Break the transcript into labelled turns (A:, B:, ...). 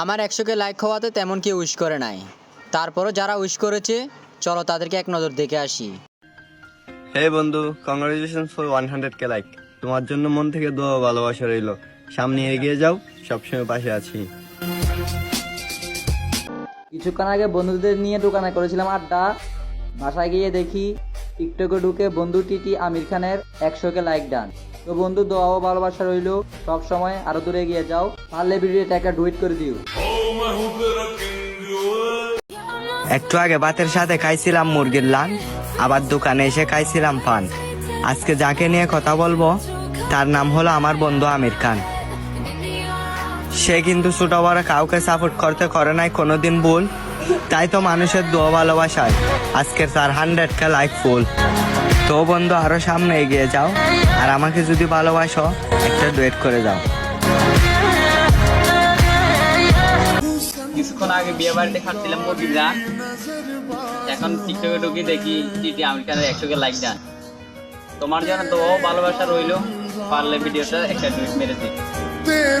A: আমার একশোকে লাইক হওয়াতে তেমন কেউ উইশ করে নাই। তারপরও যারা উইশ করেছে চলো তাদেরকে এক নজর দেখে আসি।
B: হে বন্ধু congratulation for one hundred K like তোমার জন্য মন থেকে দোয়া ভালোবাসা রইল। সামনে এগিয়ে যাও সবসময় পাশে আছি।
C: কিছুক্ষণ আগে বন্ধুদের নিয়ে দোকানে করেছিলাম আড্ডা। বাসায় গিয়ে দেখি টিকটকে ঢুকে বন্ধু টিটি আমির খানের একশোকে লাইক ডান তো বন্ধু, দোয়া ও ভালোবাসা রইল। সব সময় আরও দূরে গিয়ে যাও। পারলে ভিডিওটা একটা ডুইট করে দিও।
D: একটু আগে ভাতের সাথে খাইছিলাম মুরগির লান, আবার দোকানে এসে খাইছিলাম পান। আজকে যাকে নিয়ে কথা বলব, তার নাম হলো আমার বন্ধু আমির খান। সে কিন্তু ছোট বড় কাউকে সাপোর্ট করতে করে নাই, কোনোদিন ভুল। তাই তো মানুষের দোয়া ভালোবাসায়। আজকের তার হান্ড্রেড কে লাইক ফুল তো বন্ধু, আরও সামনে এগিয়ে যাও। আর আমাকে যদি ভালোবাসো, একটা ডুয়েট করে যাও।
E: কিছুক্ষণ আগে বিয়ে বাড়িতে খাচ্ছিলাম এখন টিকটকে ঢুকে দেখি টিটি আমেরিকানের একশোকে লাইক তোমার জন্য তো ভালোবাসা রইল। পারলে ভিডিওটা একটা টুইট মেরে দিই।
F: तेरे